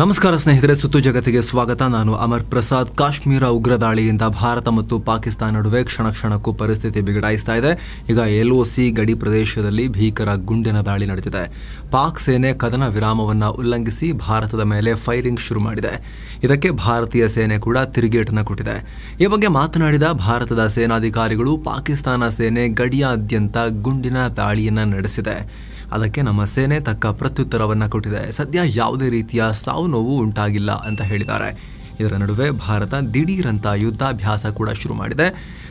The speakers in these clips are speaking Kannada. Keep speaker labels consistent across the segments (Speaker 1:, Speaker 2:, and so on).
Speaker 1: ನಮಸ್ಕಾರ ಸ್ನೇಹಿತರೆ, ಸುತ್ತು ಜಗತ್ತಿಗೆ ಸ್ವಾಗತ. ನಾನು ಅಮರ್ ಪ್ರಸಾದ್. ಕಾಶ್ಮೀರ ಉಗ್ರ ದಾಳಿಯಿಂದ ಭಾರತ ಮತ್ತು ಪಾಕಿಸ್ತಾನ ನಡುವೆ ಕ್ಷಣ ಕ್ಷಣಕ್ಕೂ ಪರಿಸ್ಥಿತಿ ಬಿಗಡಾಯಿಸ್ತಾ ಇದೆ. ಈಗ ಎಲ್ಒಸಿ ಗಡಿ ಪ್ರದೇಶದಲ್ಲಿ ಭೀಕರ ಗುಂಡಿನ ದಾಳಿ ನಡೆದಿದೆ ಪಾಕ್ ಸೇನೆ ಕದನ ವಿರಾಮವನ್ನು ಉಲ್ಲಂಘಿಸಿ ಭಾರತದ ಮೇಲೆ ಫೈರಿಂಗ್ ಶುರು ಮಾಡಿದೆ. ಇದಕ್ಕೆ ಭಾರತೀಯ ಸೇನೆ ಕೂಡ ತಿರುಗೇಟನ್ನು ಕೊಟ್ಟಿದೆ. ಈ ಬಗ್ಗೆ ಮಾತನಾಡಿದ ಭಾರತದ ಸೇನಾಧಿಕಾರಿಗಳು, ಪಾಕಿಸ್ತಾನ ಸೇನೆ ಗಡಿಯಾದ್ಯಂತ ಗುಂಡಿನ ದಾಳಿಯನ್ನು ನಡೆಸಿದೆ. ಅದಕ್ಕೆ ನಮ್ಮ ಸೇನೆ ತಕ್ಕ ಪ್ರತ್ಯುತ್ತರವನ್ನು ಕೊಟ್ಟಿದೆ. ಸದ್ಯ ಯಾವುದೇ ರೀತಿಯ ಸಾವು ನೋವು ಉಂಟಾಗಿಲ್ಲ ಅಂತ ಹೇಳಿದ್ದಾರೆ. ಇದರ ನಡುವೆ ಭಾರತ ದಿಢೀರಂತ ಯುದ್ಧಾಭ್ಯಾಸ ಕೂಡ ಶುರು ಮಾಡಿದೆ.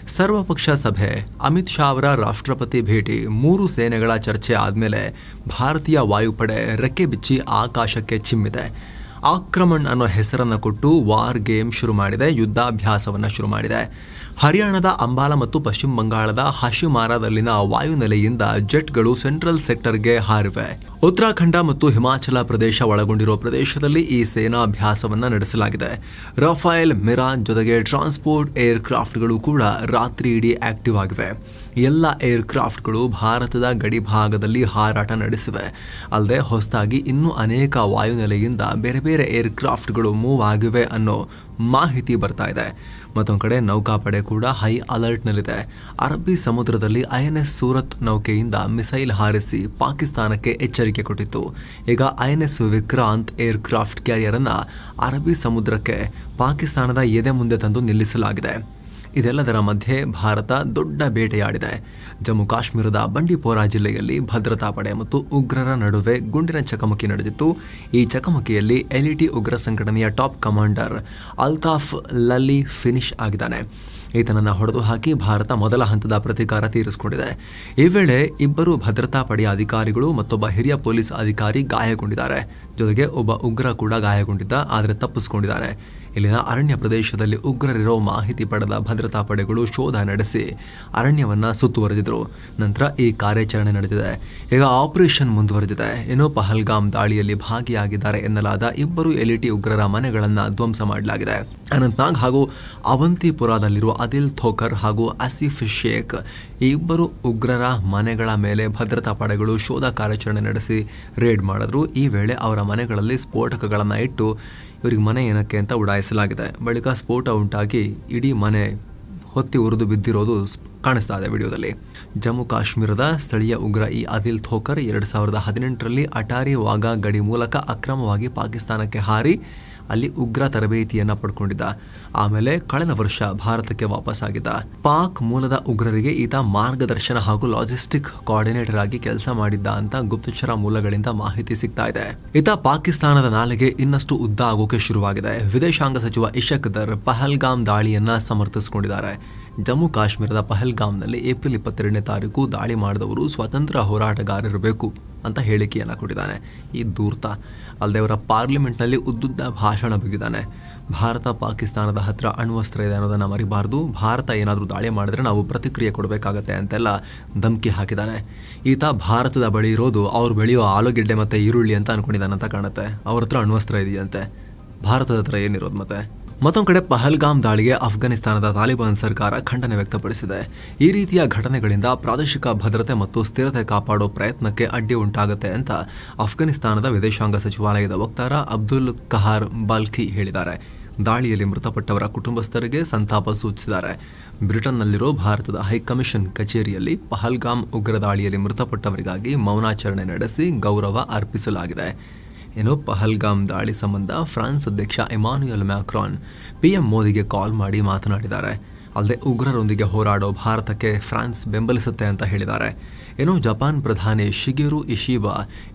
Speaker 1: ಸರ್ವಪಕ್ಷ ಸಭೆ, ಅಮಿತ್ ಶಾ ಅವರ ರಾಷ್ಟ್ರಪತಿ ಭೇಟಿ, ಮೂರು ಸೇನೆಗಳ ಚರ್ಚೆ ಆದಮೇಲೆ ಭಾರತೀಯ ವಾಯುಪಡೆ ರೆಕ್ಕೆ ಬಿಚ್ಚಿ ಆಕಾಶಕ್ಕೆ ಚಿಮ್ಮಿದೆ. ಆಕ್ರಮಣ್ ಅನ್ನೋ ಹೆಸರನ್ನು ಕೊಟ್ಟು ವಾರ್ ಗೇಮ್ ಶುರು ಮಾಡಿದೆ, ಯುದ್ಧಾಭ್ಯಾಸವನ್ನು ಶುರು ಮಾಡಿದೆ. ಹರಿಯಾಣದ ಅಂಬಾಲ ಮತ್ತು ಪಶ್ಚಿಮ ಬಂಗಾಳದ ಹಶಿಮಾರಾದಲ್ಲಿನ ವಾಯುನೆಲೆಯಿಂದ ಜೆಟ್ಗಳು ಸೆಂಟ್ರಲ್ ಸೆಕ್ಟರ್ಗೆ ಹಾರಿವೆ. ಉತ್ತರಾಖಂಡ ಮತ್ತು ಹಿಮಾಚಲ ಪ್ರದೇಶ ಒಳಗೊಂಡಿರುವ ಪ್ರದೇಶದಲ್ಲಿ ಈ ಸೇನಾಭ್ಯಾಸವನ್ನು ನಡೆಸಲಾಗಿದೆ. ರಫೈಲ್ ಮಿರಾನ್ ಜೊತೆಗೆ ಟ್ರಾನ್ಸ್ಪೋರ್ಟ್ ಏರ್ಕ್ರಾಫ್ಟ್ಗಳು ಕೂಡ ರಾತ್ರಿ ಇಡೀ ಆಕ್ಟಿವ್ ಆಗಿವೆ. ಎಲ್ಲ ಏರ್ಕ್ರಾಫ್ಟ್ಗಳು ಭಾರತದ ಗಡಿ ಭಾಗದಲ್ಲಿ ಹಾರಾಟ ನಡೆಸಿವೆ. ಅಲ್ಲದೆ ಹೊಸದಾಗಿ ಇನ್ನೂ ಅನೇಕ ವಾಯುನೆಲೆಯಿಂದ ಬೇರೆ ಬೇರೆ ಏರ್ಕ್ರಾಫ್ಟ್ಗಳು ಮೂವ್ ಆಗಿವೆ ಅನ್ನೋ ಮಾಹಿತಿ ಬರ್ತಾ ಇದೆ. ಮತ್ತೊಂದು ಕಡೆ ನೌಕಾಪಡೆ ಕೂಡ ಹೈ ಅಲರ್ಟ್ನಲ್ಲಿದೆ ಅರಬ್ಬಿ ಸಮುದ್ರದಲ್ಲಿ ಐಎನ್ಎಸ್ ಸೂರತ್ ನೌಕೆಯಿಂದ ಮಿಸೈಲ್ ಹಾರಿಸಿ ಪಾಕಿಸ್ತಾನಕ್ಕೆ ಎಚ್ಚರಿಕೆ ಕೊಟ್ಟಿತ್ತು. ಈಗ INS Vikrant aircraft carrier ಅನ್ನ ಅರಬ್ಬಿ ಸಮುದ್ರಕ್ಕೆ ಪಾಕಿಸ್ತಾನದ ಎದೆ ಮುಂದೆ ತಂದು ನಿಲ್ಲಿಸಲಾಗಿದೆ. ಇದೆಲ್ಲದರ ಮಧ್ಯೆ ಭಾರತ ದೊಡ್ಡ ಬೇಟೆಯಾಡಿದೆ. ಜಮ್ಮು ಕಾಶ್ಮೀರದ ಬಂಡಿಪೋರಾ ಜಿಲ್ಲೆಯಲ್ಲಿ ಭದ್ರತಾ ಪಡೆ ಮತ್ತು ಉಗ್ರರ ನಡುವೆ ಗುಂಡಿನ ಚಕಮಕಿ ನಡೆದಿತ್ತು. ಈ ಚಕಮಕಿಯಲ್ಲಿ ಎಲ್ಇಟಿ ಉಗ್ರ ಸಂಘಟನೆಯ ಟಾಪ್ ಕಮಾಂಡರ್ ಅಲ್ತಾಫ್ ಲಲ್ಲಿ ಫಿನಿಶ್ ಆಗಿದ್ದಾನೆ. ಈತನನ್ನ ಹೊಡೆದು ಹಾಕಿ ಭಾರತ ಮೊದಲ ಹಂತದ ಪ್ರತೀಕಾರ ತೀರಿಸಿಕೊಂಡಿದೆ. ಈ ವೇಳೆ ಇಬ್ಬರು ಭದ್ರತಾ ಪಡೆಯ ಅಧಿಕಾರಿಗಳು ಮತ್ತೊಬ್ಬ ಹಿರಿಯ ಪೊಲೀಸ್ ಅಧಿಕಾರಿ ಗಾಯಗೊಂಡಿದ್ದಾರೆ. ಜೊತೆಗೆ ಒಬ್ಬ ಉಗ್ರ ಕೂಡ ಗಾಯಗೊಂಡಿದ್ದ, ಆದರೆ ತಪ್ಪಿಸಿಕೊಂಡಿದ್ದಾರೆ. ಇಲ್ಲಿನ ಅರಣ್ಯ ಪ್ರದೇಶದಲ್ಲಿ ಉಗ್ರರಿರೋ ಮಾಹಿತಿ ಪಡೆದ ಭದ್ರತಾ ಪಡೆಗಳು ಶೋಧ ನಡೆಸಿ ಅರಣ್ಯವನ್ನ ಸುತ್ತುವರೆದಿದ್ರು. ನಂತರ ಈ ಕಾರ್ಯಾಚರಣೆ ನಡೆದಿದೆ. ಈಗ ಆಪರೇಷನ್ ಮುಂದುವರೆದಿದೆ. ಏನೋ ಪಹಲ್ಗಾಮ್ ದಾಳಿಯಲ್ಲಿ ಭಾಗಿಯಾಗಿದ್ದಾರೆ ಎನ್ನಲಾದ ಇಬ್ಬರು ಎಲಿಟಿ ಉಗ್ರರ ಮನೆಗಳನ್ನು ಧ್ವಂಸ ಮಾಡಲಾಗಿದೆ. ಅನಂತ್ನಾಗ್ ಹಾಗೂ ಅವಂತಿಪುರದಲ್ಲಿರುವ ಅದಿಲ್ ಥೋಕರ್ ಹಾಗೂ ಆಸಿಫ್ ಶೇಖ್ ಇಬ್ಬರು ಉಗ್ರರ ಮನೆಗಳ ಮೇಲೆ ಭದ್ರತಾ ಪಡೆಗಳು ಶೋಧ ಕಾರ್ಯಾಚರಣೆ ನಡೆಸಿ ರೇಡ್ ಮಾಡಿದ್ರು. ಈ ವೇಳೆ ಅವರ ಮನೆಗಳಲ್ಲಿ ಸ್ಫೋಟಕಗಳನ್ನು ಇಟ್ಟು ಇವರಿಗೆ ಮನೆ ಏನಕ್ಕೆ ಅಂತ ಉಡಾಯಿಸಲಾಗಿದೆ. ಬಳಿಕ ಸ್ಫೋಟ ಉಂಟಾಗಿ ಇಡೀ ಮನೆ ಹೊತ್ತಿ ಉರಿದು ಬಿದ್ದಿರೋದು ಕಾಣಿಸ್ತಾ ಇದೆ ವಿಡಿಯೋದಲ್ಲಿ. ಜಮ್ಮು ಕಾಶ್ಮೀರದ ಸ್ಥಳೀಯ ಉಗ್ರ ಈ ಅದಿಲ್ ಥೋಕರ್ ಎರಡು ಸಾವಿರದ ಹದಿನೆಂಟರಲ್ಲಿ ಅಟಾರಿ ವಾಗಾ ಗಡಿ ಮೂಲಕ ಅಕ್ರಮವಾಗಿ ಪಾಕಿಸ್ತಾನಕ್ಕೆ ಹಾರಿ ಅಲ್ಲಿ ಉಗ್ರ ತರಬೇತಿಯನ್ನ ಪಡ್ಕೊಂಡಿದ್ದ. ಆಮೇಲೆ ಕಳೆದ ವರ್ಷ ಭಾರತಕ್ಕೆ ವಾಪಸ್ ಆಗಿದ್ದ. ಪಾಕ್ ಮೂಲದ ಉಗ್ರರಿಗೆ ಈತ ಮಾರ್ಗದರ್ಶನ ಹಾಗೂ ಲಾಜಿಸ್ಟಿಕ್ ಕೋಆರ್ಡಿನೇಟರ್ ಆಗಿ ಕೆಲಸ ಮಾಡಿದ್ದ ಅಂತ ಗುಪ್ತಚರ ಮೂಲಗಳಿಂದ ಮಾಹಿತಿ ಸಿಗ್ತಾ ಇದೆ. ಈತ ಪಾಕಿಸ್ತಾನದ ನಾಲೆಗೆ ಇನ್ನಷ್ಟು ಉದ್ದ ಆಗೋಕೆ ಶುರುವಾಗಿದೆ. ವಿದೇಶಾಂಗ ಸಚಿವ ಇಶಕ್ ದರ್ ಪಹಲ್ಗಾಮ್ ದಾಳಿಯನ್ನ ಸಮರ್ಥಿಸಿಕೊಂಡಿದ್ದಾರೆ. ಜಮ್ಮು ಕಾಶ್ಮೀರದ ಪಹಲ್ಗಾಮ್ನಲ್ಲಿ ಏಪ್ರಿಲ್ ಇಪ್ಪತ್ತೆರಡನೇ ತಾರೀಕು ದಾಳಿ ಮಾಡಿದವರು ಸ್ವತಂತ್ರ ಹೋರಾಟಗಾರರಿರಬೇಕು ಅಂತ ಹೇಳಿಕೆಯನ್ನ ಕೊಟ್ಟಿದ್ದಾನೆ. ಈ ದೂರ್ತ ಅಲ್ಲದೆ ಅವರ ಪಾರ್ಲಿಮೆಂಟ್ನಲ್ಲಿ ಉದ್ದುದ್ದ ಭಾಷಣ ಬಿಗಿದ್ದಾನೆ ಭಾರತ ಪಾಕಿಸ್ತಾನದ ಹತ್ರ ಅಣ್ವಸ್ತ್ರ ಇದೆ ಅನ್ನೋದನ್ನು ಮರಿಬಾರ್ದು. ಭಾರತ ಏನಾದರೂ ದಾಳಿ ಮಾಡಿದ್ರೆ ನಾವು ಪ್ರತಿಕ್ರಿಯೆ ಕೊಡಬೇಕಾಗತ್ತೆ ಅಂತೆಲ್ಲ ಧಮಕಿ ಹಾಕಿದ್ದಾನೆ ಈತ ಭಾರತದ ಬಳಿ ಇರೋದು ಅವ್ರು ಬೆಳೆಯೋ ಆಲೂಗೆಡ್ಡೆ ಮತ್ತು ಈರುಳ್ಳಿ ಅಂತ ಅಂದ್ಕೊಂಡಿದ್ದಾನಂತ ಕಾಣುತ್ತೆ. ಅವ್ರ ಹತ್ರ ಅಣ್ವಸ್ತ್ರ ಇದೆಯಂತೆ. ಭಾರತದ ಹತ್ರ ಏನಿರೋದು ಮತ್ತೆ? ಮತ್ತೊಂದು ಕಡೆ ಪಹಲ್ಗಾಮ್ ದಾಳಿಗೆ ಅಫ್ಘಾನಿಸ್ತಾನದ ತಾಲಿಬಾನ್ ಸರ್ಕಾರ ಖಂಡನೆ ವ್ಯಕ್ತಪಡಿಸಿದೆ. ಈ ರೀತಿಯ ಘಟನೆಗಳಿಂದ ಪ್ರಾದೇಶಿಕ ಭದ್ರತೆ ಮತ್ತು ಸ್ಥಿರತೆ ಕಾಪಾಡೋ ಪ್ರಯತ್ನಕ್ಕೆ ಅಡ್ಡಿ ಉಂಟಾಗುತ್ತೆ ಅಂತ ಅಫ್ಘಾನಿಸ್ತಾನದ ವಿದೇಶಾಂಗ ಸಚಿವಾಲಯದ ವಕ್ತಾರ ಅಬ್ದುಲ್ ಕಹಾರ್ ಬಾಲ್ಖಿ ಹೇಳಿದ್ದಾರೆ. ದಾಳಿಯಲ್ಲಿ ಮೃತಪಟ್ಟವರ ಕುಟುಂಬಸ್ಥರಿಗೆ ಸಂತಾಪ ಸೂಚಿಸಿದ್ದಾರೆ. ಬ್ರಿಟನ್ನಲ್ಲಿರೋ ಭಾರತದ ಹೈಕಮಿಷನ್ ಕಚೇರಿಯಲ್ಲಿ ಪಹಲ್ಗಾಮ್ ಉಗ್ರ ದಾಳಿಯಲ್ಲಿ ಮೃತಪಟ್ಟವರಿಗಾಗಿ ಮೌನಾಚರಣೆ ನಡೆಸಿ ಗೌರವ ಅರ್ಪಿಸಲಾಗಿದೆ. ಏನು ಪಹಲ್ಗಾಮ್ ದಾಳಿ ಸಂಬಂಧ ಫ್ರಾನ್ಸ್ ಅಧ್ಯಕ್ಷ ಇಮಾನ್ಯುಯಲ್ ಮ್ಯಾಕ್ರಾನ್ ಪಿಎಂ ಮೋದಿಗೆ ಕಾಲ್ ಮಾಡಿ ಮಾತನಾಡಿದ್ದಾರೆ. ಅಲ್ಲದೆ ಉಗ್ರರೊಂದಿಗೆ ಹೋರಾಡೋ ಭಾರತಕ್ಕೆ ಫ್ರಾನ್ಸ್ ಬೆಂಬಲಿಸುತ್ತೆ ಅಂತ ಹೇಳಿದ್ದಾರೆ. ಏನು ಜಪಾನ್ ಪ್ರಧಾನಿ ಶಿಗೆರು ಇಶಿಬಾ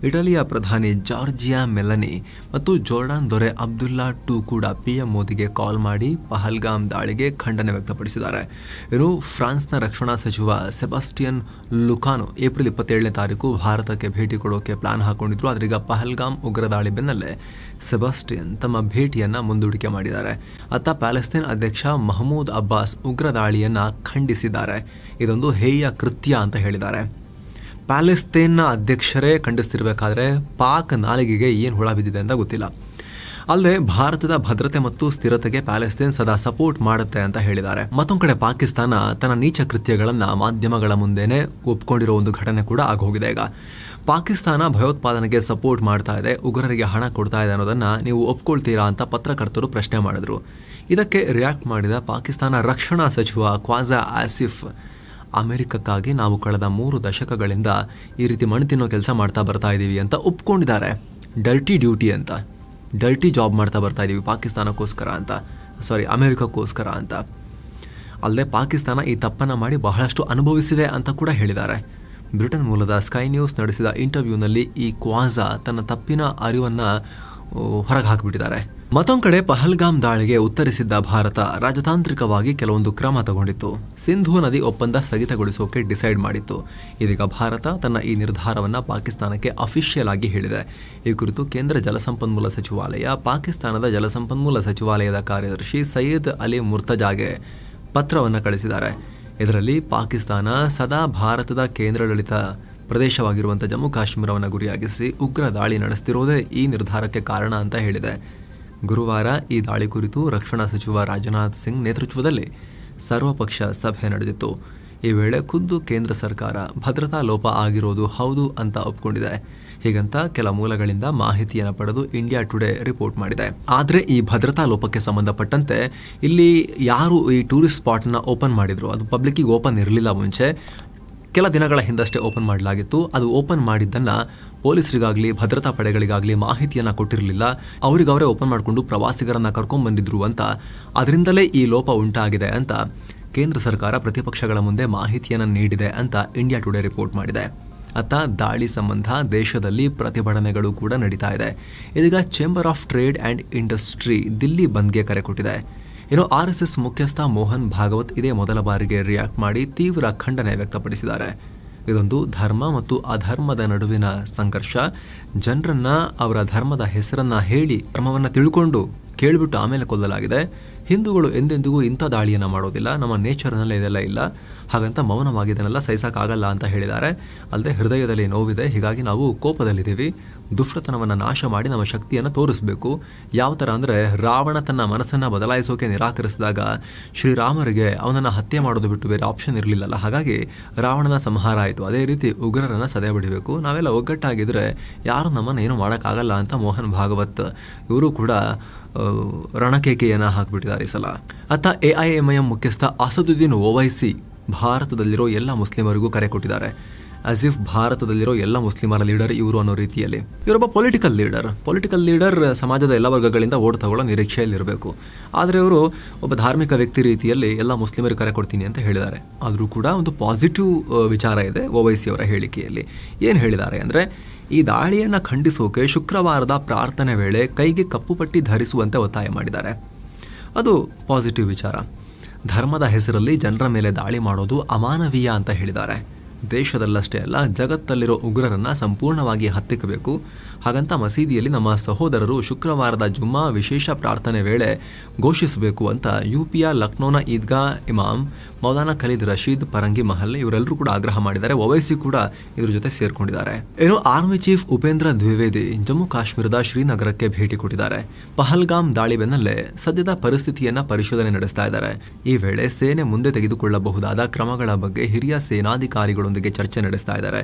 Speaker 1: ಇಟಲಿಯ ಪ್ರಧಾನಿ ಜಾರ್ಜಿಯಾ ಮೆಲನಿ ಮತ್ತು ಜೋರ್ಡಾನ್ ದೊರೆ ಅಬ್ದುಲ್ಲಾ ಟೂ ಕೂಡ ಪಿಎಂ ಮೋದಿಗೆ ಕಾಲ್ ಮಾಡಿ ಪಹಲ್ಗಾಮ್ ದಾಳಿಗೆ ಖಂಡನೆ ವ್ಯಕ್ತಪಡಿಸಿದ್ದಾರೆ. ಇನ್ನು ಫ್ರಾನ್ಸ್ನ ರಕ್ಷಣಾ ಸಚಿವ ಸೆಬಾಸ್ಟಿಯನ್ ಲುಕಾನೋ ಏಪ್ರಿಲ್ ಇಪ್ಪತ್ತೇಳನೇ ತಾರೀಕು ಭಾರತಕ್ಕೆ ಭೇಟಿ ಕೊಡೋಕೆ ಪ್ಲಾನ್ ಹಾಕೊಂಡಿದ್ರು ಆದ್ರೀಗ ಪಹಲ್ಗಾಮ್ ಉಗ್ರ ದಾಳಿ ಬೆನ್ನಲ್ಲೇ ಸೆಬಾಸ್ಟಿಯನ್ ತಮ್ಮ ಭೇಟಿಯನ್ನು ಮುಂದೂಡಿಕೆ ಮಾಡಿದ್ದಾರೆ. ಅತ್ತ ಪ್ಯಾಲೆಸ್ತೀನ್ ಅಧ್ಯಕ್ಷ ಮಹಮೂದ್ ಅಬ್ಬಾಸ್ ಉಗ್ರ ದಾಳಿಯನ್ನ ಖಂಡಿಸಿದ್ದಾರೆ. ಇದೊಂದು ಹೇಯ ಕೃತ್ಯ ಅಂತ ಹೇಳಿದ್ದಾರೆ. ಪ್ಯಾಲೆಸ್ತೇನ್ನ ಅಧ್ಯಕ್ಷರೇ ಖಂಡಿಸ್ತಿರ್ಬೇಕಾದ್ರೆ ಪಾಕ್ ನಾಲಿಗೆಗೆ ಏನು ಹುಳ ಬಿದ್ದಿದೆ ಅಂತ ಗೊತ್ತಿಲ್ಲ. ಅಲ್ಲದೆ ಭಾರತದ ಭದ್ರತೆ ಮತ್ತು ಸ್ಥಿರತೆಗೆ ಪ್ಯಾಲೆಸ್ತೇನ್ ಸದಾ ಸಪೋರ್ಟ್ ಮಾಡುತ್ತೆ ಅಂತ ಹೇಳಿದ್ದಾರೆ. ಮತ್ತೊಂದು ಕಡೆ ಪಾಕಿಸ್ತಾನ ತನ್ನ ನೀಚ ಕೃತ್ಯಗಳನ್ನ ಮಾಧ್ಯಮಗಳ ಮುಂದೆನೆ ಒಪ್ಕೊಂಡಿರೋ ಒಂದು ಘಟನೆ ಕೂಡ ಆಗೋಗಿದೆ ಈಗ. ಪಾಕಿಸ್ತಾನ ಭಯೋತ್ಪಾದನೆಗೆ ಸಪೋರ್ಟ್ ಮಾಡ್ತಾ ಇದೆ, ಉಗ್ರರಿಗೆ ಹಣ ಕೊಡ್ತಾ ಇದೆ ಅನ್ನೋದನ್ನ ನೀವು ಒಪ್ಕೊಳ್ತೀರಾ ಅಂತ ಪತ್ರಕರ್ತರು ಪ್ರಶ್ನೆ ಮಾಡಿದ್ರು. ಇದಕ್ಕೆ ರಿಯಾಕ್ಟ್ ಮಾಡಿದ ಪಾಕಿಸ್ತಾನ ರಕ್ಷಣಾ ಸಚಿವ ಖ್ವಾಜಾ ಆಸಿಫ್ ಅಮೆರಿಕಕ್ಕಾಗಿ ನಾವು ಕಳೆದ ಮೂರು ದಶಕಗಳಿಂದ ಈ ರೀತಿ ಮಣ್ಣು ತಿನ್ನೋ ಕೆಲಸ ಮಾಡ್ತಾ ಬರ್ತಾ ಇದ್ದೀವಿ ಅಂತ ಒಪ್ಕೊಂಡಿದ್ದಾರೆ. ಡರ್ಟಿ ಡ್ಯೂಟಿ ಅಂತ. ಡರ್ಟಿ ಜಾಬ್ ಮಾಡ್ತಾ ಬರ್ತಾ ಇದ್ದೀವಿ ಪಾಕಿಸ್ತಾನಕ್ಕೋಸ್ಕರ ಅಂತ. ಸಾರಿ ಅಮೆರಿಕಕ್ಕೋಸ್ಕರ ಅಂತ. ಅಲ್ಲದೆ ಪಾಕಿಸ್ತಾನ ಈ ತಪ್ಪನ್ನು ಮಾಡಿ ಬಹಳಷ್ಟು ಅನುಭವಿಸಿದೆ ಅಂತ ಕೂಡ ಹೇಳಿದ್ದಾರೆ. ಬ್ರಿಟನ್ ಮೂಲದ ಸ್ಕೈ ನ್ಯೂಸ್ ನಡೆಸಿದ ಇಂಟರ್ವ್ಯೂನಲ್ಲಿ ಈ ಕ್ವಾಜಾ ತನ್ನ ತಪ್ಪಿನ ಅರಿವನ್ನು ಹೊರಗೆ ಹಾಕಿಬಿಟ್ಟಿದ್ದಾರೆ. ಮತ್ತೊಂದು ಕಡೆ ಪಹಲ್ಗಾಮ್ ದಾಳಿಗೆ ಉತ್ತರಿಸಿದ್ದ ಭಾರತ ರಾಜತಾಂತ್ರಿಕವಾಗಿ ಕೆಲವೊಂದು ಕ್ರಮ ತಗೊಂಡಿತ್ತು. ಸಿಂಧೂ ನದಿ ಒಪ್ಪಂದ ಸ್ಥಗಿತಗೊಳಿಸೋಕೆ ಡಿಸೈಡ್ ಮಾಡಿತ್ತು. ಇದೀಗ ಭಾರತ ತನ್ನ ಈ ನಿರ್ಧಾರವನ್ನು ಪಾಕಿಸ್ತಾನಕ್ಕೆ ಅಫಿಷಿಯಲ್ ಆಗಿ ಹೇಳಿದೆ. ಈ ಕುರಿತು ಕೇಂದ್ರ ಜಲಸಂಪನ್ಮೂಲ ಸಚಿವಾಲಯ, ಪಾಕಿಸ್ತಾನದ ಜಲಸಂಪನ್ಮೂಲ ಸಚಿವಾಲಯದ ಕಾರ್ಯದರ್ಶಿ ಸೈಯದ್ ಅಲಿ ಮುರ್ತಜಾಗೆ ಪತ್ರವನ್ನು ಕಳಿಸಿದ್ದಾರೆ. ಇದರಲ್ಲಿ ಪಾಕಿಸ್ತಾನ ಸದಾ ಭಾರತದ ಕೇಂದ್ರಾಡಳಿತ ಪ್ರದೇಶವಾಗಿರುವಂಥ ಜಮ್ಮು ಕಾಶ್ಮೀರವನ್ನು ಗುರಿಯಾಗಿಸಿ ಉಗ್ರ ದಾಳಿ ನಡೆಸ್ತಿರೋದೇ ಈ ನಿರ್ಧಾರಕ್ಕೆ ಕಾರಣ ಅಂತ ಹೇಳಿದೆ. ಗುರುವಾರ ಈ ದಾಳಿ ಕುರಿತು ರಕ್ಷಣಾ ಸಚಿವ ರಾಜನಾಥ್ ಸಿಂಗ್ ನೇತೃತ್ವದಲ್ಲಿ ಸರ್ವಪಕ್ಷ ಸಭೆ ನಡೆದಿತ್ತು. ಈ ವೇಳೆ ಖುದ್ದು ಕೇಂದ್ರ ಸರ್ಕಾರ ಭದ್ರತಾ ಲೋಪ ಆಗಿರೋದು ಹೌದು ಅಂತ ಒಪ್ಕೊಂಡಿದೆ. ಹೀಗಂತ ಕೆಲ ಮೂಲಗಳಿಂದ ಮಾಹಿತಿಯನ್ನು ಪಡೆದು ಇಂಡಿಯಾ ಟುಡೇ ರಿಪೋರ್ಟ್ ಮಾಡಿದೆ. ಆದರೆ ಈ ಭದ್ರತಾ ಲೋಪಕ್ಕೆ ಸಂಬಂಧಪಟ್ಟಂತೆ ಇಲ್ಲಿ ಯಾರು ಈ ಟೂರಿಸ್ಟ್ ಸ್ಪಾಟ್ನ ಓಪನ್ ಮಾಡಿದ್ರು? ಅದು ಪಬ್ಲಿಕ್ಕಿಗೆ ಓಪನ್ ಇರಲಿಲ್ಲ ಮುಂಚೆ. ಕೆಲ ದಿನಗಳ ಹಿಂದಷ್ಟೇ ಓಪನ್ ಮಾಡಲಾಗಿತ್ತು. ಅದು ಓಪನ್ ಮಾಡಿದ್ದನ್ನು ಪೊಲೀಸರಿಗಾಗಲಿ, ಭದ್ರತಾ ಪಡೆಗಳಿಗಾಗಲಿ ಮಾಹಿತಿಯನ್ನು ಕೊಟ್ಟಿರಲಿಲ್ಲ. ಅವರಿಗವರೇ ಓಪನ್ ಮಾಡಿಕೊಂಡು ಪ್ರವಾಸಿಗರನ್ನು ಕರ್ಕೊಂಡ್ಬಂದಿದ್ರು ಅಂತ ಅದರಿಂದಲೇ ಈ ಲೋಪ ಉಂಟಾಗಿದೆ ಅಂತ ಕೇಂದ್ರ ಸರ್ಕಾರ ಪ್ರತಿಪಕ್ಷಗಳ ಮುಂದೆ ಮಾಹಿತಿಯನ್ನು ನೀಡಿದೆ ಅಂತ ಇಂಡಿಯಾ ಟುಡೇ ರಿಪೋರ್ಟ್ ಮಾಡಿದೆ. ಅತ್ತ ದಾಳಿ ಸಂಬಂಧ ದೇಶದಲ್ಲಿ ಪ್ರತಿಭಟನೆಗಳು ಕೂಡ ನಡೀತಾ ಇದೆ. ಇದೀಗ chamber of trade and industry Delhi ಬಂದ್ಗೆ ಕರೆ ಕೊಟ್ಟಿದೆ. ಇನ್ನು ಆರ್ ಎಸ್ ಎಸ್ ಮುಖ್ಯಸ್ಥ ಮೋಹನ್ ಭಾಗವತ್ ಇದೇ ಮೊದಲ ಬಾರಿಗೆ ರಿಯಾಕ್ಟ್ ಮಾಡಿ ತೀವ್ರ ಖಂಡನೆ ವ್ಯಕ್ತಪಡಿಸಿದ್ದಾರೆ. ಇದೊಂದು ಧರ್ಮ ಮತ್ತು ಅಧರ್ಮದ ನಡುವಿನ ಸಂಘರ್ಷ. ಜನರನ್ನ ಅವರ ಧರ್ಮದ ಹೆಸರನ್ನ ಹೇಳಿ ಕ್ರಮವನ್ನು ತಿಳ್ಕೊಂಡು ಕೇಳಿಬಿಟ್ಟು ಆಮೇಲೆ ಕೊಲ್ಲಲಾಗಿದೆ. ಹಿಂದೂಗಳು ಎಂದೆಂದಿಗೂ ಇಂಥ ದಾಳಿಯನ್ನು ಮಾಡೋದಿಲ್ಲ. ನಮ್ಮ ನೇಚರ್ನಲ್ಲಿ ಇದೆಲ್ಲ ಇಲ್ಲ. ಹಾಗಂತ ಮೌನವಾಗಿದ್ದನ್ನೆಲ್ಲ ಸಹಿಸೋಕ್ಕಾಗಲ್ಲ ಅಂತ ಹೇಳಿದ್ದಾರೆ. ಅಲ್ಲದೆ ಹೃದಯದಲ್ಲಿ ನೋವಿದೆ. ಹೀಗಾಗಿ ನಾವು ಕೋಪದಲ್ಲಿದ್ದೀವಿ. ದುಷ್ಟತನವನ್ನು ನಾಶ ಮಾಡಿ ನಮ್ಮ ಶಕ್ತಿಯನ್ನು ತೋರಿಸಬೇಕು. ಯಾವ ಥರ ಅಂದರೆ ರಾವಣ ತನ್ನ ಮನಸ್ಸನ್ನು ಬದಲಾಯಿಸೋಕೆ ನಿರಾಕರಿಸಿದಾಗ ಶ್ರೀರಾಮರಿಗೆ ಅವನನ್ನು ಹತ್ಯೆ ಮಾಡೋದು ಬಿಟ್ಟು ಬೇರೆ ಆಪ್ಷನ್ ಇರಲಿಲ್ಲಲ್ಲ. ಹಾಗಾಗಿ ರಾವಣನ ಸಂಹಾರ ಆಯಿತು. ಅದೇ ರೀತಿ ಉಗ್ರರನ್ನು ಸದೆ ಬಿಡಬೇಕು. ನಾವೆಲ್ಲ ಒಗ್ಗಟ್ಟಾಗಿದ್ದರೆ ಯಾರು ನಮ್ಮನ್ನು ಏನು ಮಾಡೋಕ್ಕಾಗಲ್ಲ ಅಂತ ಮೋಹನ್ ಭಾಗವತ್ ಇವರು ಕೂಡ ರಣಕೇಕೆಯನ್ನು ಹಾಕಿಬಿಟ್ಟಿದ್ದಾರೆ ಈ ಸಲ. ಅತ್ತ A I M I M ಮುಖ್ಯಸ್ಥ ಅಸದುದ್ದೀನ್ ಓವೈಸಿ ಭಾರತದಲ್ಲಿರೋ ಎಲ್ಲ ಮುಸ್ಲಿಮರಿಗೂ ಕರೆ ಕೊಟ್ಟಿದ್ದಾರೆ. ಆಸ್ ಇಫ್ ಭಾರತದಲ್ಲಿರೋ ಎಲ್ಲ ಮುಸ್ಲಿಮರ ಲೀಡರ್ ಇವರು ಅನ್ನೋ ರೀತಿಯಲ್ಲಿ. ಇವರೊಬ್ಬ ಪೊಲಿಟಿಕಲ್ ಲೀಡರ್ ಪೊಲಿಟಿಕಲ್ ಲೀಡರ್ ಸಮಾಜದ ಎಲ್ಲ ವರ್ಗಗಳಿಂದ ಓಟ್ ತಗೊಳ್ಳೋ ನಿರೀಕ್ಷೆಯಲ್ಲಿರಬೇಕು. ಆದರೆ ಇವರು ಒಬ್ಬ ಧಾರ್ಮಿಕ ವ್ಯಕ್ತಿ ರೀತಿಯಲ್ಲಿ ಎಲ್ಲ ಮುಸ್ಲಿಮರಿಗೆ ಕರೆ ಕೊಡ್ತೀನಿ ಅಂತ ಹೇಳಿದ್ದಾರೆ. ಆದರೂ ಕೂಡ ಒಂದು ಪಾಸಿಟಿವ್ ವಿಚಾರ ಇದೆ ಓವೈಸಿ ಅವರ ಹೇಳಿಕೆಯಲ್ಲಿ. ಏನು ಹೇಳಿದ್ದಾರೆ ಅಂದರೆ, ಈ ದಾಳಿಯನ್ನು ಖಂಡಿಸೋಕೆ ಶುಕ್ರವಾರದ ಪ್ರಾರ್ಥನೆ ವೇಳೆ ಕೈಗೆ ಕಪ್ಪು ಪಟ್ಟಿ ಧರಿಸುವಂತೆ ಒತ್ತಾಯ ಮಾಡಿದ್ದಾರೆ. ಅದು ಪಾಸಿಟಿವ್ ವಿಚಾರ. ಧರ್ಮದ ಹೆಸರಲ್ಲಿ ಜನರ ಮೇಲೆ ದಾಳಿ ಮಾಡೋದು ಅಮಾನವೀಯ ಅಂತ ಹೇಳಿದ್ದಾರೆ. ದೇಶದಲ್ಲಷ್ಟೇ ಅಲ್ಲ ಜಗತ್ತಲ್ಲಿರೋ ಉಗ್ರರನ್ನು ಸಂಪೂರ್ಣವಾಗಿ ಹತ್ತಿಕ್ಕಬೇಕು. ಹಾಗಂತ ಮಸೀದಿಯಲ್ಲಿ ನಮ್ಮ ಸಹೋದರರು ಶುಕ್ರವಾರದ ಜುಮ್ಮಾ ವಿಶೇಷ ಪ್ರಾರ್ಥನೆ ವೇಳೆ ಘೋಷಿಸಬೇಕು ಅಂತ ಯುಪಿಯ ಲಕ್ನೋನ ಈದ್ಗಾ ಇಮಾಮ್ ಮೌಲಾನಾ ಖಲೀದ್ ರಶೀದ್ ಪರಂಗಿ ಮಹಲ್ ಇವರೆಲ್ಲರೂ ಕೂಡ ಆಗ್ರಹ ಮಾಡಿದ್ದಾರೆ. ಒವೈಸಿ ಕೂಡ ಇದ್ರ ಜೊತೆ ಸೇರ್ಕೊಂಡಿದ್ದಾರೆ. ಏನು ಆರ್ಮಿ ಚೀಫ್ ಉಪೇಂದ್ರ ದ್ವಿವೇದಿ ಜಮ್ಮು ಕಾಶ್ಮೀರದ ಶ್ರೀನಗರಕ್ಕೆ ಭೇಟಿ ಕೊಟ್ಟಿದ್ದಾರೆ. ಪಹಲ್ಗಾಮ್ ದಾಳಿ ಬೆನ್ನಲ್ಲೇ ಸದ್ಯದ ಪರಿಸ್ಥಿತಿಯನ್ನ ಪರಿಶೋಧನೆ ನಡೆಸ್ತಾ ಇದ್ದಾರೆ. ಈ ವೇಳೆ ಸೇನೆ ಮುಂದೆ ತೆಗೆದುಕೊಳ್ಳಬಹುದಾದ ಕ್ರಮಗಳ ಬಗ್ಗೆ ಹಿರಿಯ ಸೇನಾಧಿಕಾರಿಗಳೊಂದಿಗೆ ಚರ್ಚೆ ನಡೆಸ್ತಾ ಇದ್ದಾರೆ.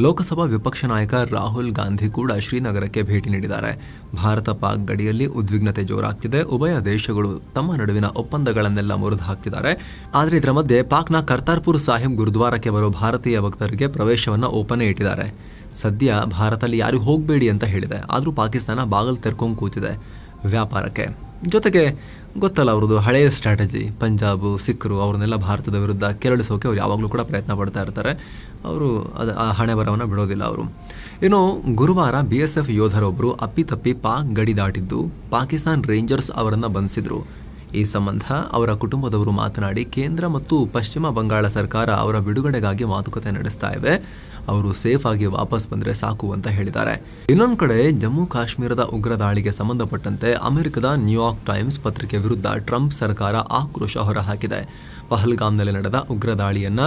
Speaker 1: ಲೋಕಸಭಾ ವಿಪಕ್ಷ ನಾಯಕ ರಾಹುಲ್ ಗಾಂಧಿ ಕೂಡ ಶ್ರೀನಗರಕ್ಕೆ ಭೇಟಿ ನೀಡಿದ್ದಾರೆ. ಭಾರತ ಪಾಕ್ ಗಡಿಯಲ್ಲಿ ಉದ್ವಿಗ್ನತೆ ಜೋರಾಗ್ತಿದೆ. ಉಭಯ ದೇಶಗಳು ತಮ್ಮ ನಡುವಿನ ಒಪ್ಪಂದಗಳನ್ನೆಲ್ಲ ಮುರಿದು ಹಾಕ್ತಿದ್ದಾರೆ ಆದರೆ ಇದರ ಮಧ್ಯೆ ಪಾಕ್ನ ಕರ್ತಾರ್ಪುರ್ ಸಾಹಿಬ್ ಗುರುದ್ವಾರಕ್ಕೆ ಬರೋ ಭಾರತೀಯ ಭಕ್ತರಿಗೆ ಪ್ರವೇಶವನ್ನು ಓಪನೇ ಇಟ್ಟಿದ್ದಾರೆ. ಸದ್ಯ ಭಾರತದಲ್ಲಿ ಯಾರು ಹೋಗಬೇಡಿ ಅಂತ ಹೇಳಿದೆ. ಆದರೂ ಪಾಕಿಸ್ತಾನ ಬಾಗಲ್ ತೆರ್ಕೊಂಡು ಕೂತಿದೆ ವ್ಯಾಪಾರಕ್ಕೆ. ಜೊತೆಗೆ ಗೊತ್ತಲ್ಲ, ಅವ್ರದ್ದು ಹಳೆಯ ಸ್ಟ್ರಾಟಜಿ ಪಂಜಾಬು, ಸಿಖ್ರು, ಅವ್ರನ್ನೆಲ್ಲ ಭಾರತದ ವಿರುದ್ಧ ಕೆರಳಿಸೋಕೆ ಅವ್ರು ಯಾವಾಗಲೂ ಕೂಡ ಪ್ರಯತ್ನ ಪಡ್ತಾ ಇರ್ತಾರೆ. ಅವರು ಅದು, ಆ ಹಣೆ ಬರವನ್ನು ಬಿಡೋದಿಲ್ಲ ಅವರು. ಇನ್ನು ಗುರುವಾರ ಬಿ ಎಸ್ ಎಫ್ ಯೋಧರೊಬ್ಬರು ಅಪ್ಪಿತಪ್ಪಿ ಪಾಕ್ ಗಡಿ ದಾಟಿದ್ದು, ಪಾಕಿಸ್ತಾನ್ ರೇಂಜರ್ಸ್ ಅವರನ್ನು ಬಂಧಿಸಿದ್ರು. ಈ ಸಂಬಂಧ ಅವರ ಕುಟುಂಬದವರು ಮಾತನಾಡಿ, ಕೇಂದ್ರ ಮತ್ತು ಪಶ್ಚಿಮ ಬಂಗಾಳ ಸರ್ಕಾರ ಅವರ ಬಿಡುಗಡೆಗಾಗಿ ಮಾತುಕತೆ ನಡೆಸ್ತಾ ಇವೆ. ಅವರು ಸೇಫ್ ಆಗಿ ವಾಪಸ್ ಬಂದರೆ ಸಾಕು ಅಂತ ಹೇಳಿದ್ದಾರೆ. ಇನ್ನೊಂದು ಕಡೆ, ಜಮ್ಮು ಕಾಶ್ಮೀರದ ಉಗ್ರ ದಾಳಿಗೆ ಸಂಬಂಧಪಟ್ಟಂತೆ ಅಮೆರಿಕದ ನ್ಯೂಯಾರ್ಕ್ ಟೈಮ್ಸ್ ಪತ್ರಿಕೆ ವಿರುದ್ಧ ಟ್ರಂಪ್ ಸರ್ಕಾರ ಆಕ್ರೋಶ ಹೊರಹಾಕಿದೆ. ಪಹಲ್ಗಾಮ್ನಲ್ಲಿ ನಡೆದ ಉಗ್ರ ದಾಳಿಯನ್ನ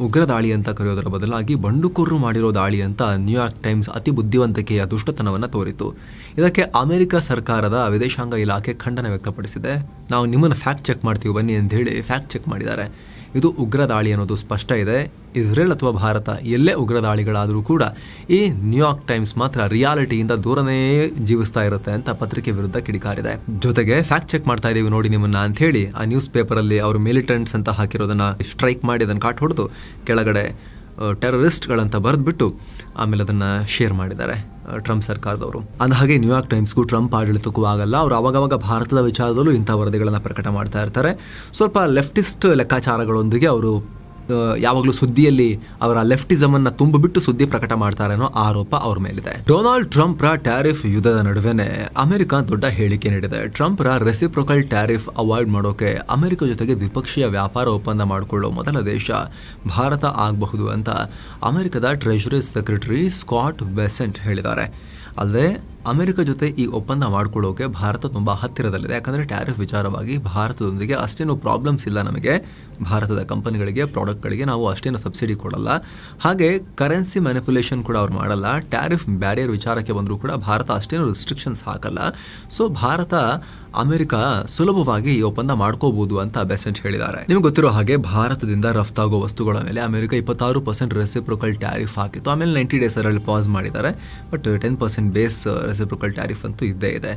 Speaker 1: ಉಗ್ರ ದಾಳಿ ಅಂತ ಕರೆಯೋದರ ಬದಲಾಗಿ ಬಂಡುಕೋರರು ಮಾಡಿರೋ ದಾಳಿ ಅಂತ ನ್ಯೂಯಾರ್ಕ್ ಟೈಮ್ಸ್ ಅತಿ ಬುದ್ಧಿವಂತಿಕೆಯ ದುಷ್ಟತನವನ್ನು ತೋರಿತು ಇದಕ್ಕೆ ಅಮೆರಿಕ ಸರ್ಕಾರದ ವಿದೇಶಾಂಗ ಇಲಾಖೆ ಖಂಡನೆ ವ್ಯಕ್ತಪಡಿಸಿದೆ. ನಾವು ನಿಮ್ಮನ್ನು ಫ್ಯಾಕ್ಟ್ ಚೆಕ್ ಮಾಡ್ತೀವಿ ಬನ್ನಿ ಅಂತ ಹೇಳಿ ಫ್ಯಾಕ್ಟ್ ಚೆಕ್ ಮಾಡಿದ್ದಾರೆ. ಇದು ಉಗ್ರ ದಾಳಿ ಅನ್ನೋದು ಸ್ಪಷ್ಟ ಇದೆ. ಇಸ್ರೇಲ್ ಅಥವಾ ಭಾರತ ಎಲ್ಲೇ ಉಗ್ರ ದಾಳಿಗಳಾದರೂ ಕೂಡ ಈ ನ್ಯೂಯಾರ್ಕ್ ಟೈಮ್ಸ್ ಮಾತ್ರ ರಿಯಾಲಿಟಿಯಿಂದ ದೂರನೇ ಜೀವಿಸ್ತಾ ಇರುತ್ತೆ ಅಂತ ಪತ್ರಿಕೆ ವಿರುದ್ಧ ಕಿಡಿಕಾರಿದೆ. ಜೊತೆಗೆ ಫ್ಯಾಕ್ಟ್ ಚೆಕ್ ಮಾಡ್ತಾ ಇದ್ದೀವಿ ನೋಡಿ ನಿಮ್ಮನ್ನ ಅಂತ ಹೇಳಿ ಆ ನ್ಯೂಸ್ ಪೇಪರಲ್ಲಿ ಅವರು ಮಿಲಿಟೆಂಟ್ಸ್ ಅಂತ ಹಾಕಿರೋದನ್ನ ಸ್ಟ್ರೈಕ್ ಮಾಡಿ ಅದನ್ನು ಕಾಟ್ ಹೊಡೆದು ಕೆಳಗಡೆ ಟೆರರಿಸ್ಟ್ಗಳಂತ ಬರೆದ್ಬಿಟ್ಟು ಆಮೇಲೆ ಅದನ್ನು ಶೇರ್ ಮಾಡಿದ್ದಾರೆ ಟ್ರಂಪ್ ಸರ್ಕಾರದವರು. ಅಂದ ಹಾಗೆ ನ್ಯೂಯಾರ್ಕ್ ಟೈಮ್ಸ್ಗೂ ಟ್ರಂಪ್ ಆಡಳಿತಕ್ಕೂ ಆಗಲ್ಲ, ಅವರು ಅವಾಗವಾಗ ಭಾರತದ ವಿಚಾರದಲ್ಲೂ ಇಂಥ ವರದಿಗಳನ್ನು ಪ್ರಕಟ ಮಾಡ್ತಾ ಇರ್ತಾರೆ. ಸ್ವಲ್ಪ ಲೆಫ್ಟಿಸ್ಟ್ ಲೆಕ್ಕಾಚಾರಗಳೊಂದಿಗೆ ಅವರು ಯಾವಾಗಲೂ ಸುದ್ದಿಯಲ್ಲಿ ಅವರ ಲೆಫ್ಟಿಸಮ್ ಅನ್ನ ತುಂಬಿಬಿಟ್ಟು ಸುದ್ದಿ ಪ್ರಕಟ ಮಾಡ್ತಾರೆ ಅನ್ನೋ ಆರೋಪ ಅವ್ರ ಮೇಲಿದೆ. ಡೊನಾಲ್ಡ್ ಟ್ರಂಪ್ ರ ಟ್ಯಾರಿಫ್ ಯುದ್ಧದ ನಡುವೆನೆ ಅಮೆರಿಕ ದೊಡ್ಡ ಹೇಳಿಕೆ ನೀಡಿದೆ. ರ ರೆಸಿಪ್ರೊಕಲ್ ಟ್ಯಾರಿಫ್ ಅವಾಯ್ಡ್ ಮಾಡೋಕೆ ಅಮೆರಿಕ ಜೊತೆಗೆ ದ್ವಿಪಕ್ಷೀಯ ವ್ಯಾಪಾರ ಒಪ್ಪಂದ ಮಾಡಿಕೊಳ್ಳೋ ಮೊದಲ ದೇಶ ಭಾರತ ಆಗಬಹುದು ಅಂತ ಅಮೆರಿಕದ ಟ್ರೆಜರಿ ಸೆಕ್ರೆಟರಿ ಸ್ಕಾಟ್ ಬೆಸೆಂಟ್ ಹೇಳಿದ್ದಾರೆ. ಅಲ್ಲದೆ ಅಮೆರಿಕ ಜೊತೆ ಈ ಒಪ್ಪಂದ ಮಾಡ್ಕೊಳ್ಳೋಕೆ ಭಾರತ ತುಂಬ ಹತ್ತಿರದಲ್ಲಿದೆ. ಯಾಕಂದರೆ ಟ್ಯಾರಿಫ್ ವಿಚಾರವಾಗಿ ಭಾರತದೊಂದಿಗೆ ಅಷ್ಟೇನು ಪ್ರಾಬ್ಲಮ್ಸ್ ಇಲ್ಲ ನಮಗೆ. ಭಾರತದ ಕಂಪನಿಗಳಿಗೆ ಪ್ರಾಡಕ್ಟ್ಗಳಿಗೆ ನಾವು ಅಷ್ಟೇನು ಸಬ್ಸಿಡಿ ಕೊಡಲ್ಲ. ಹಾಗೆ ಕರೆನ್ಸಿ ಮ್ಯಾನಿಪುಲೇಷನ್ ಕೂಡ ಅವ್ರು ಮಾಡಲ್ಲ. ಟ್ಯಾರಿಫ್ ಬ್ಯಾರಿಯರ್ ವಿಚಾರಕ್ಕೆ ಬಂದರೂ ಕೂಡ ಭಾರತ ಅಷ್ಟೇನು ರಿಸ್ಟ್ರಿಕ್ಷನ್ಸ್ ಹಾಕಲ್ಲ. ಸೊ ಭಾರತ ಅಮೆರಿಕ ಸುಲಭವಾಗಿ ಈ ಒಪ್ಪಂದ ಮಾಡ್ಕೋಬಹುದು ಅಂತ ಬೆಸೆಂಟ್ ಹೇಳಿದ್ದಾರೆ. ನಿಮ್ಗೆ ಗೊತ್ತಿರೋ ಹಾಗೆ ಭಾರತದಿಂದ ರಫ್ತಾಗೋ ವಸ್ತುಗಳ ಮೇಲೆ ಅಮೆರಿಕ ಇಪ್ಪತ್ತಾರು ಪರ್ಸೆಂಟ್ ರೆಸಿಪ್ರೋಕಲ್ ಟ್ಯಾರಿಫ್ ಹಾಕಿತ್ತು. ಆಮೇಲೆ ನೈಂಟಿ ಡೇಸ್ ಅದರಲ್ಲಿ ಪಾಸ್ ಮಾಡಿದ್ದಾರೆ. But ten percent base reciprocal tariff ಅಂತೂ ಇದ್ದೇ ಇದೆ.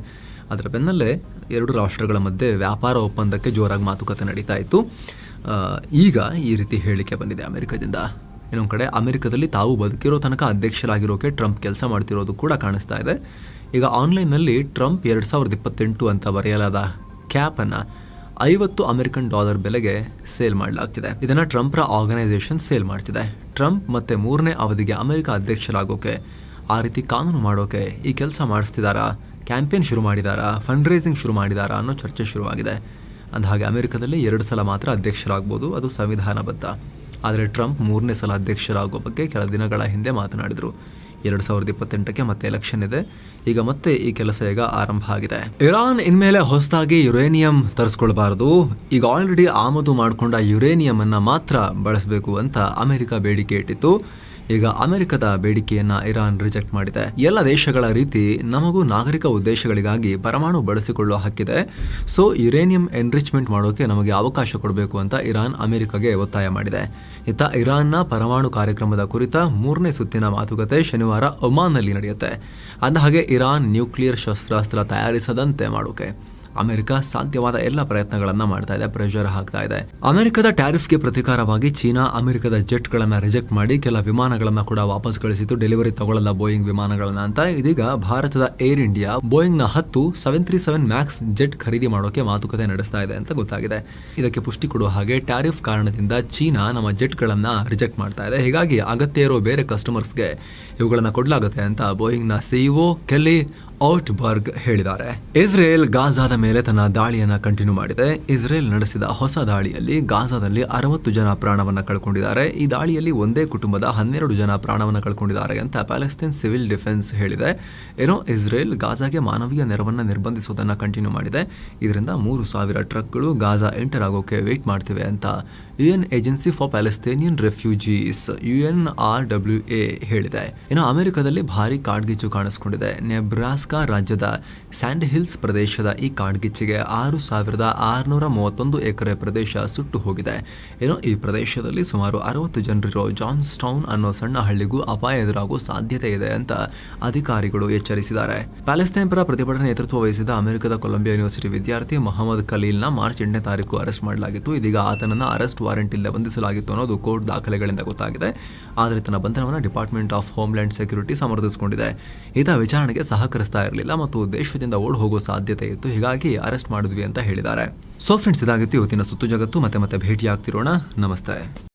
Speaker 1: ಅದರ ಬೆನ್ನಲ್ಲೇ ಎರಡು ರಾಷ್ಟ್ರಗಳ ಮಧ್ಯೆ ವ್ಯಾಪಾರ ಒಪ್ಪಂದಕ್ಕೆ ಜೋರಾಗಿ ಮಾತುಕತೆ ನಡೀತಾ ಇತ್ತು. ಈಗ ಈ ರೀತಿ ಹೇಳಿಕೆ ಬಂದಿದೆ ಅಮೆರಿಕದಿಂದ. ಇನ್ನೊಂದು ಕಡೆ ಅಮೆರಿಕದಲ್ಲಿ ತಾವು ಬದುಕಿರೋ ತನಕ ಅಧ್ಯಕ್ಷರಾಗಿರೋಕೆ ಟ್ರಂಪ್ ಕೆಲಸ ಮಾಡ್ತಿರೋದು ಕೂಡ ಕಾಣಿಸ್ತಾ ಇದೆ. ಈಗ ಆನ್ಲೈನ್ನಲ್ಲಿ ಟ್ರಂಪ್ ಎರಡು ಸಾವಿರದ ಇಪ್ಪತ್ತೆಂಟು ಅಂತ ಬರೆಯಲಾದ ಕ್ಯಾಪನ್ನು ಐವತ್ತು ಅಮೆರಿಕನ್ ಡಾಲರ್ ಬೆಲೆಗೆ ಸೇಲ್ ಮಾಡಲಾಗ್ತಿದೆ. ಇದನ್ನು ಟ್ರಂಪ್ರ ಆರ್ಗನೈಸೇಷನ್ ಸೇಲ್ ಮಾಡ್ತಿದೆ. ಟ್ರಂಪ್ ಮತ್ತೆ ಮೂರನೇ ಅವಧಿಗೆ ಅಮೆರಿಕ ಅಧ್ಯಕ್ಷರಾಗೋಕೆ, ಆ ರೀತಿ ಕಾನೂನು ಮಾಡೋಕೆ ಈ ಕೆಲಸ ಮಾಡಿಸ್ತಿದಾರಾ, ಕ್ಯಾಂಪೇನ್ ಶುರು ಮಾಡಿದಾರಾ ಫಂಡ್ ರೇಸಿಂಗ್ ಶುರು ಮಾಡಿದಾರಾ ಅನ್ನೋ ಚರ್ಚೆ ಶುರುವಾಗಿದೆ. ಅಂದಹಾಗೆ ಅಮೆರಿಕದಲ್ಲಿ ಎರಡು ಸಲ ಮಾತ್ರ ಅಧ್ಯಕ್ಷರಾಗ್ಬೋದು, ಅದು ಸಂವಿಧಾನಬದ್ಧ. ಆದರೆ ಟ್ರಂಪ್ ಮೂರನೇ ಸಲ ಅಧ್ಯಕ್ಷರಾಗೋ ಬಗ್ಗೆ ಕೆಲ ದಿನಗಳ ಹಿಂದೆ ಮಾತನಾಡಿದರು. ಎರಡು ಸಾವಿರದ ಇಪ್ಪತ್ತೆಂಟಕ್ಕೆ ಮತ್ತೆ ಎಲೆಕ್ಷನ್ ಇದೆ. ಈಗ ಮತ್ತೆ ಈ ಕೆಲಸ ಈಗ ಆರಂಭ ಆಗಿದೆ. ಇರಾನ್ ಇನ್ಮೇಲೆ ಹೊಸದಾಗಿ ಯುರೇನಿಯಂ ತರಿಸ್ಕೊಳ್ಬಾರದು. ಈಗ ಆಲ್ರೆಡಿ ಆಮದು ಮಾಡಿಕೊಂಡ ಯುರೇನಿಯಂ ಅನ್ನ ಮಾತ್ರ ಬಳಸಬೇಕು ಅಂತ ಅಮೆರಿಕ ಬೇಡಿಕೆ ಇಟ್ಟಿತ್ತು. ಈಗ ಅಮೆರಿಕದ ಬೇಡಿಕೆಯನ್ನ ಇರಾನ್ ರಿಜೆಕ್ಟ್ ಮಾಡಿದೆ. ಎಲ್ಲ ದೇಶಗಳ ರೀತಿ ನಮಗೂ ನಾಗರಿಕ ಉದ್ದೇಶಗಳಿಗಾಗಿ ಪರಮಾಣು ಬಳಸಿಕೊಳ್ಳುವ ಹಕ್ಕಿದೆ. ಸೊ, ಯುರೇನಿಯಂ ಎನ್ರಿಚ್ಮೆಂಟ್ ಮಾಡೋಕೆ ನಮಗೆ ಅವಕಾಶ ಕೊಡಬೇಕು ಅಂತ ಇರಾನ್ ಅಮೆರಿಕಗೆ ಒತ್ತಾಯ ಮಾಡಿದೆ. ಇತ್ತ ಇರಾನ್ನ ಪರಮಾಣು ಕಾರ್ಯಕ್ರಮದ ಕುರಿತ ಮೂರನೇ ಸುತ್ತಿನ ಮಾತುಕತೆ ಶನಿವಾರ ಒಮಾನ್ನಲ್ಲಿ ನಡೆಯುತ್ತೆ. ಅಂದಹಾಗೆ ಇರಾನ್ ನ್ಯೂಕ್ಲಿಯರ್ ಶಸ್ತ್ರಾಸ್ತ್ರ ತಯಾರಿಸದಂತೆ ಮಾಡೋಕೆ. ಅಮೆರಿಕ ಸಾಧ್ಯವಾದ ಎಲ್ಲ ಪ್ರಯತ್ನಗಳನ್ನ ಮಾಡ್ತಾ ಇದೆ ಪ್ರೆಷರ್ ಹಾಕ್ತಾ ಇದೆ. ಅಮೆರಿಕದ ಟ್ಯಾರಿಫ್ಗೆ ಪ್ರತಿಕಾರವಾಗಿ ಚೀನಾ ಅಮೆರಿಕದ ಜೆಟ್ಗಳನ್ನು ರಿಜೆಕ್ಟ್ ಮಾಡಿ ಕೆಲ ವಿಮಾನಗಳನ್ನ ಕೂಡ ವಾಪಸ್ ಕಳಿಸಿತು ಡೆಲಿವರಿ ತಗೊಳ್ಳಲ್ಲ ಬೋಯಿಂಗ್ ವಿಮಾನಗಳನ್ನ ಅಂತ. ಇದೀಗ ಭಾರತದ ಏರ್ ಇಂಡಿಯಾ ಬೋಯಿಂಗ್ನ ಹತ್ತು seven three seven Max jet ಖರೀದಿ ಮಾಡೋಕೆ ಮಾತುಕತೆ ನಡೆಸ್ತಾ ಇದೆ ಅಂತ ಗೊತ್ತಾಗಿದೆ. ಇದಕ್ಕೆ ಪುಷ್ಟಿ ಕೊಡುವ ಹಾಗೆ ಟ್ಯಾರಿಫ್ ಕಾರಣದಿಂದ ಚೀನಾ ನಮ್ಮ ಜೆಟ್ಗಳನ್ನ ರಿಜೆಕ್ಟ್ ಮಾಡ್ತಾ ಇದೆ. ಹೀಗಾಗಿ ಅಗತ್ಯ ಇರೋ ಬೇರೆ ಕಸ್ಟಮರ್ಸ್ಗೆ ಇವುಗಳನ್ನ ಕೊಡಲಾಗುತ್ತೆ ಅಂತ ಬೋಯಿಂಗ್ನ ಸಿಇಒ ಕೆಲ್ಲಿ ಔಟ್ ಬರ್ಗ್ ಹೇಳಿದ್ದಾರೆ. ಇಸ್ರೇಲ್ ಗಾಜಾದ ಮೇಲೆ ತನ್ನ ದಾಳಿಯನ್ನು ಕಂಟಿನ್ಯೂ ಮಾಡಿದೆ. ಇಸ್ರೇಲ್ ನಡೆಸಿದ ಹೊಸ ದಾಳಿಯಲ್ಲಿ ಗಾಜಾದಲ್ಲಿ ಅರವತ್ತು ಜನ ಪ್ರಾಣವನ್ನ ಕಳ್ಕೊಂಡಿದ್ದಾರೆ. ಈ ದಾಳಿಯಲ್ಲಿ ಒಂದೇ ಕುಟುಂಬದ ಹನ್ನೆರಡು ಜನ ಪ್ರಾಣವನ್ನ ಕಳ್ಕೊಂಡಿದ್ದಾರೆ ಅಂತ ಪ್ಯಾಲೆಸ್ತೈನ್ ಸಿವಿಲ್ ಡಿಫೆನ್ಸ್ ಹೇಳಿದೆ. ಏನೋ, ಇಸ್ರೇಲ್ ಗಾಜಾಗೆ ಮಾನವೀಯ ನೆರವನ್ನು ನಿರ್ಬಂಧಿಸುವುದನ್ನು ಕಂಟಿನ್ಯೂ ಮಾಡಿದೆ. ಇದರಿಂದ ಮೂರು ಸಾವಿರ ಟ್ರಕ್ಗಳು ಗಾಜಾ ಎಂಟರ್ ಆಗೋಕೆ ವೇಟ್ ಮಾಡ್ತಿವೆ ಅಂತ UN agency for Palestinian refugees UN R W A ಹೇಳಿದೆ. ಇನ್ನು ಅಮೆರಿಕದಲ್ಲಿ ಭಾರಿ ಕಾಡ್ಗಿಚ್ಚು ಕಾಣಿಸಿಕೊಂಡಿದೆ. ನೆಬ್ರಾಸ್ಕಾ ರಾಜ್ಯದ ಸ್ಯಾಂಡ್ ಹಿಲ್ಸ್ ಪ್ರದೇಶದ ಈ ಕಾಡ್ಗಿಚ್ಚಿಗೆ ಆರು ಸಾವಿರದ ಆರುನೂರ ಮೂವತ್ತೊಂದು ಎಕರೆ ಪ್ರದೇಶ ಸುಟ್ಟು ಹೋಗಿದೆ. ಏನೋ ಈ ಪ್ರದೇಶದಲ್ಲಿ ಸುಮಾರು ಅರವತ್ತು ಜನರಿರೋ ಜಾನ್ಸ್ಟೌನ್ ಅನ್ನೋ ಸಣ್ಣ ಹಳ್ಳಿಗೂ ಅಪಾಯ ಎದುರಾಗುವ ಸಾಧ್ಯತೆ ಇದೆ ಅಂತ ಅಧಿಕಾರಿಗಳು ಎಚ್ಚರಿಸಿದ್ದಾರೆ. ಪ್ಯಾಲೆಸ್ತೈನ್ ಪರ ಪ್ರತಿಭಟನೆ ನೇತೃತ್ವ ವಹಿಸಿದ ಅಮೆರಿಕದ ಕೊಲಂಬಿಯಾ ಯೂನಿವರ್ಸಿಟಿ ವಿದ್ಯಾರ್ಥಿ ಮೊಹಮ್ಮದ್ ಖಲೀಲ್ನ ಮಾರ್ಚ್ ಎಂಟನೇ ತಾರೀಕು ಅರೆಸ್ಟ್ ಮಾಡಲಾಗಿತ್ತು. ಇದೀಗ ಆತನನ್ನ ವಾರೆಂಟ್ ಇಲ್ಲದೆ ಬಂಧಿಸಲಾಗಿತ್ತು ಅನ್ನೋದು ಕೋರ್ಟ್ ದಾಖಲೆಗಳಿಂದ ಗೊತ್ತಾಗಿದೆ. ಆದರೆ ತನ್ನ ಬಂಧನವನ್ನು ಡಿಪಾರ್ಟ್ಮೆಂಟ್ ಆಫ್ ಹೋಮ್ಲ್ಯಾಂಡ್ ಸೆಕ್ಯೂರಿಟಿ ಸಮರ್ಥಿಸಿಕೊಂಡಿದೆ. ಈತ ವಿಚಾರಣೆಗೆ ಸಹಕರಿಸ್ತಾ ಇರಲಿಲ್ಲ ಮತ್ತು ದೇಶದಿಂದ ಓಡ್ ಹೋಗೋ ಸಾಧ್ಯತೆ ಇತ್ತು. ಹೀಗಾಗಿ ಅರೆಸ್ಟ್ ಮಾಡಿದ್ವಿ ಅಂತ ಹೇಳಿದ್ದಾರೆ. ಸೊ ಫ್ರೆಂಡ್ಸ್ ಇದಾಗಿತ್ತು ಇವತ್ತಿನ ಸುತ್ತು ಜಗತ್ತು. ಮತ್ತೆ ಮತ್ತೆ ಭೇಟಿಯಾಗ್ತಿರೋಣ. ನಮಸ್ತೆ.